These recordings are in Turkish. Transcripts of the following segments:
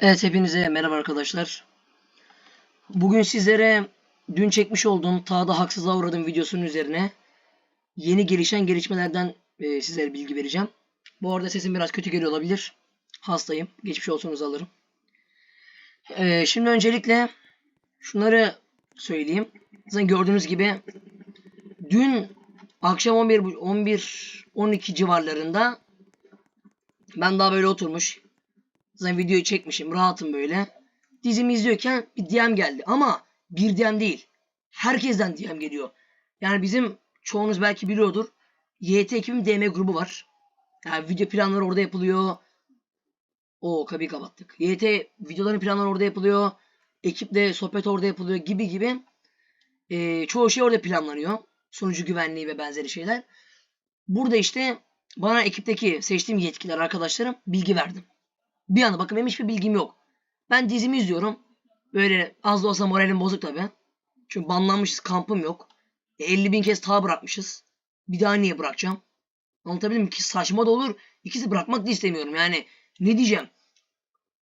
Evet hepinize merhaba arkadaşlar. Bugün sizlere dün çekmiş olduğum Tağda Haksızlığa Uğradım videosunun üzerine yeni gelişen gelişmelerden e, sizlere bilgi vereceğim. Bu arada sesim biraz kötü geliyor olabilir. Hastayım. Geçmiş olsunuzu alırım. E, şimdi öncelikle şunları söyleyeyim. Zaten gördüğünüz gibi dün akşam 11 11 12 civarlarında ben daha böyle oturmuş Zaten videoyu çekmişim. Rahatım böyle. Dizimi izliyorken bir DM geldi. Ama bir DM değil. Herkesten DM geliyor. Yani bizim çoğunuz belki biliyordur. YT ekibim DM grubu var. Yani video planları orada yapılıyor. O kapıyı kapattık. YT videoların planları orada yapılıyor. Ekiple sohbet orada yapılıyor gibi gibi. Ee, çoğu şey orada planlanıyor. Sunucu güvenliği ve benzeri şeyler. Burada işte bana ekipteki seçtiğim yetkililer arkadaşlarım bilgi verdim. Bir anda bakın benim hiçbir bilgim yok. Ben dizimi izliyorum. Böyle az da olsa moralim bozuk tabi. Çünkü banlanmışız kampım yok. E, 50 bin kez ta bırakmışız. Bir daha niye bırakacağım? Anlatabildim mi? Ki saçma da olur. İkisi bırakmak da istemiyorum. Yani ne diyeceğim?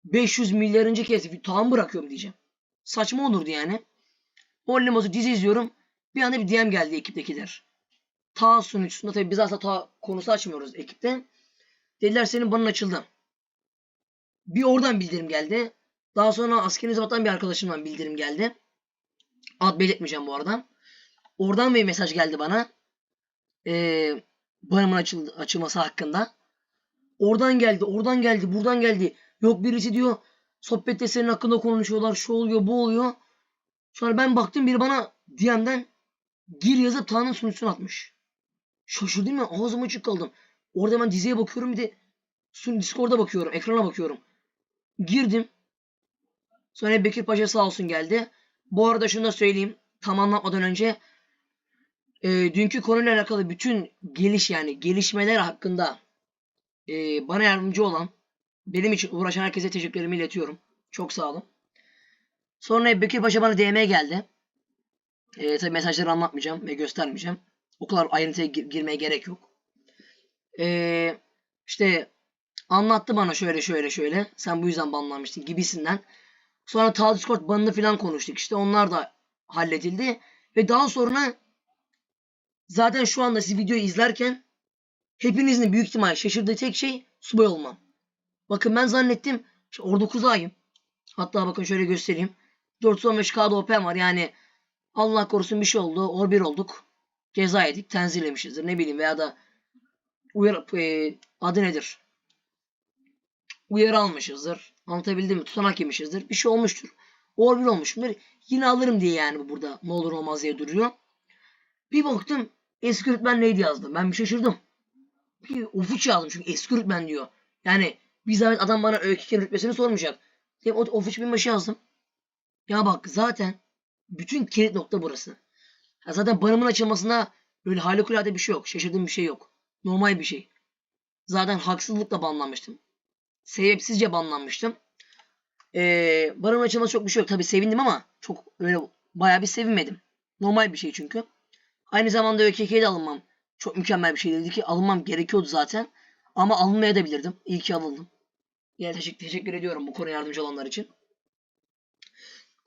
500 milyarıncı kez tamam bırakıyorum diyeceğim. Saçma olurdu yani. Moralim bozuk dizi izliyorum. Bir anda bir DM geldi ekiptekiler. Ta sunucusunda tabi biz aslında ta konusu açmıyoruz ekipte. Dediler senin banın açıldı. Bir oradan bildirim geldi. Daha sonra askeri zamandan bir arkadaşımdan bildirim geldi. Ad belirtmeyeceğim bu arada. Oradan bir mesaj geldi bana. Ee, banımın açıl açılması hakkında. Oradan geldi, oradan geldi, buradan geldi. Yok birisi diyor sohbette senin hakkında konuşuyorlar. Şu oluyor, bu oluyor. Sonra ben baktım biri bana DM'den gir yazıp Tanrı'nın sunucusunu atmış. Şaşırdım ya ağzım açık kaldım. Orada ben diziye bakıyorum bir de Discord'a bakıyorum, ekrana bakıyorum. Girdim. Sonra Bekir Paşa sağ olsun geldi. Bu arada şunu da söyleyeyim. Tam anlatmadan önce e, dünkü konuyla alakalı bütün geliş yani gelişmeler hakkında e, bana yardımcı olan benim için uğraşan herkese teşekkürlerimi iletiyorum. Çok sağ olun. Sonra Bekir Paşa bana DM geldi. E, tabi mesajları anlatmayacağım ve göstermeyeceğim. O kadar ayrıntıya gir- girmeye gerek yok. E, işte Anlattı bana şöyle şöyle şöyle. Sen bu yüzden banlanmıştın gibisinden. Sonra ta Discord banını falan konuştuk. İşte onlar da halledildi. Ve daha sonra zaten şu anda siz videoyu izlerken hepinizin büyük ihtimal şaşırdığı tek şey subay olmam. Bakın ben zannettim işte orada kuzayım. Hatta bakın şöyle göstereyim. 415K'da OP'm var yani Allah korusun bir şey oldu. Or bir olduk. Ceza yedik. Tenzillemişizdir. Ne bileyim veya da uyar e, adı nedir? Uyarı almışızdır. Anlatabildim mi? Tutanak yemişizdir. Bir şey olmuştur. Or bir olmuşumdur. Yine alırım diye yani bu burada ne olur olmaz diye duruyor. Bir baktım eski öğretmen neydi yazdım. Ben bir şaşırdım. Bir ofuç yazdım çünkü eski öğretmen diyor. Yani bir zahmet adam bana öykü rütbesini sormayacak. Dedim ofuç binbaşı yazdım. Ya bak zaten bütün kilit nokta burası. Ya zaten banımın açılmasında böyle harikulade bir şey yok. Şaşırdığım bir şey yok. Normal bir şey. Zaten haksızlıkla banlanmıştım sebepsizce banlanmıştım. Ee, barın açılması çok bir şey yok. Tabii sevindim ama çok öyle bayağı bir sevinmedim. Normal bir şey çünkü. Aynı zamanda ÖKK'ye de alınmam. Çok mükemmel bir şey dedi ki alınmam gerekiyordu zaten. Ama alınmaya da bilirdim. İyi ki alındım. Yani teşekkür, teşekkür ediyorum bu konuya yardımcı olanlar için.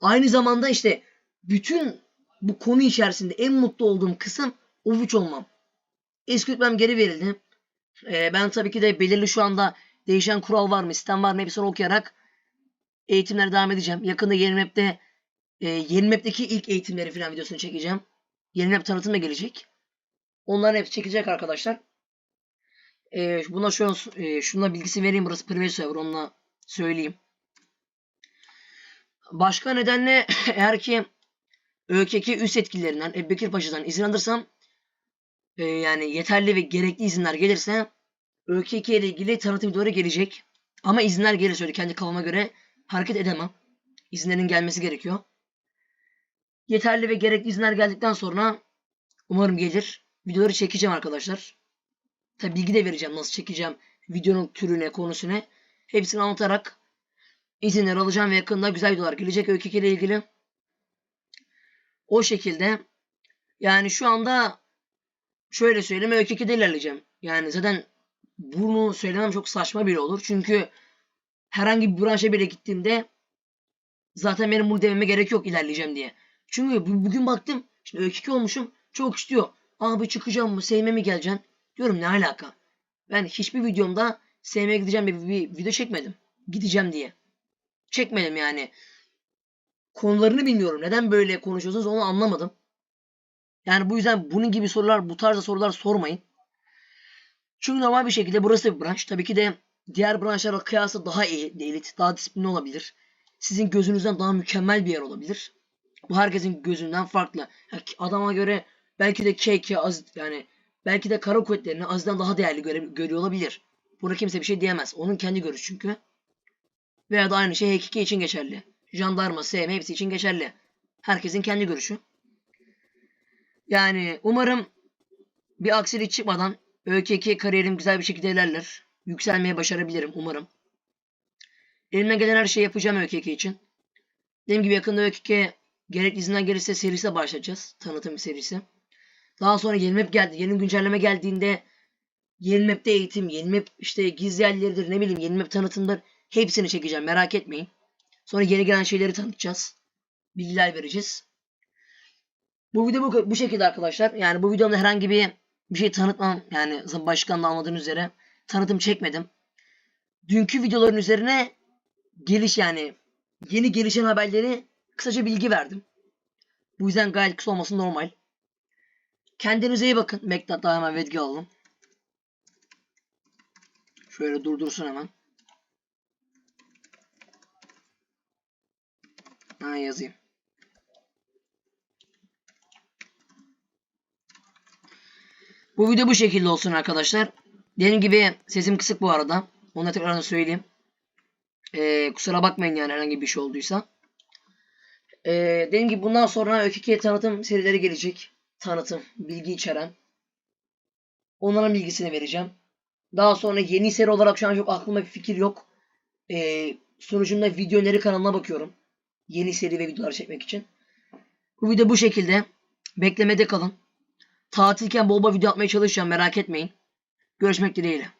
Aynı zamanda işte bütün bu konu içerisinde en mutlu olduğum kısım ovuç olmam. Eski geri verildi. Ee, ben tabii ki de belirli şu anda değişen kural var mı, sistem var mı hepsini okuyarak eğitimlere devam edeceğim. Yakında yeni map'te e, yeni map'teki ilk eğitimleri falan videosunu çekeceğim. Yeni map tanıtım da gelecek. Onların hepsi çekecek arkadaşlar. E, buna şu e, şuna bilgisi vereyim. Burası private server. Onunla söyleyeyim. Başka nedenle eğer ki ÖKK üst etkilerinden Ebubekir Paşa'dan izin alırsam e, yani yeterli ve gerekli izinler gelirse ÖKK ile ilgili tanıtım videoları gelecek. Ama izinler gelirse öyle kendi kafama göre hareket edemem. İzinlerin gelmesi gerekiyor. Yeterli ve gerekli izinler geldikten sonra umarım gelir. Videoları çekeceğim arkadaşlar. Tabi bilgi de vereceğim nasıl çekeceğim. Videonun türüne, konusuna. Hepsini anlatarak izinler alacağım ve yakında güzel videolar gelecek ÖKK ile ilgili. O şekilde yani şu anda şöyle söyleyeyim ÖKK'de ilerleyeceğim. Yani zaten bunu söylemem çok saçma bile olur. Çünkü herhangi bir branşa bile gittiğimde zaten benim bunu dememe gerek yok ilerleyeceğim diye. Çünkü bu- bugün baktım şimdi Ö2 olmuşum çok istiyor. Abi çıkacağım mı sevme mi geleceksin? Diyorum ne alaka? Ben hiçbir videomda sevmeye gideceğim bir, bir video çekmedim. Gideceğim diye. Çekmedim yani. Konularını bilmiyorum. Neden böyle konuşuyorsunuz onu anlamadım. Yani bu yüzden bunun gibi sorular, bu tarzda sorular sormayın. Çünkü normal bir şekilde burası bir branş. Tabii ki de diğer branşlara kıyasla daha iyi, elit, daha disiplinli olabilir. Sizin gözünüzden daha mükemmel bir yer olabilir. Bu herkesin gözünden farklı. Ya ki adama göre belki de KK az yani belki de kara kuvvetlerini azdan daha değerli göre, görüyor olabilir. Buna kimse bir şey diyemez. Onun kendi görüşü çünkü. Veya da aynı şey HKK için geçerli. Jandarma, SM hepsi için geçerli. Herkesin kendi görüşü. Yani umarım bir aksilik çıkmadan ÖKK kariyerim güzel bir şekilde ilerler. Yükselmeye başarabilirim umarım. Elimden gelen her şeyi yapacağım ÖKK için. Dediğim gibi yakında ÖKK gerekli izinden gelirse serisi başlayacağız. Tanıtım serisi. Daha sonra yeni map geldi. Yeni güncelleme geldiğinde yeni map'te eğitim, yeni map işte gizli yerleridir ne bileyim yeni map tanıtımdır. Hepsini çekeceğim merak etmeyin. Sonra yeni gelen şeyleri tanıtacağız. Bilgiler vereceğiz. Bu video bu, bu şekilde arkadaşlar. Yani bu videomda herhangi bir bir şey tanıtmam. Yani başkan da anladığınız üzere tanıtım çekmedim. Dünkü videoların üzerine geliş yani yeni gelişen haberleri kısaca bilgi verdim. Bu yüzden gayet kısa olması normal. Kendinize iyi bakın. Bekle daha hemen vergi alalım. Şöyle durdursun hemen. Ha yazayım. Bu video bu şekilde olsun arkadaşlar. Dediğim gibi sesim kısık bu arada. Onu da tekrardan söyleyeyim. Ee, kusura bakmayın yani herhangi bir şey olduysa. Ee, dediğim gibi bundan sonra ÖKK tanıtım serileri gelecek. Tanıtım, bilgi içeren. Onların bilgisini vereceğim. Daha sonra yeni seri olarak şu an çok aklıma bir fikir yok. Ee, sunucumda video öneri kanalına bakıyorum. Yeni seri ve videolar çekmek için. Bu video bu şekilde. Beklemede kalın. Tatilken bol bol video atmaya çalışacağım merak etmeyin. Görüşmek dileğiyle.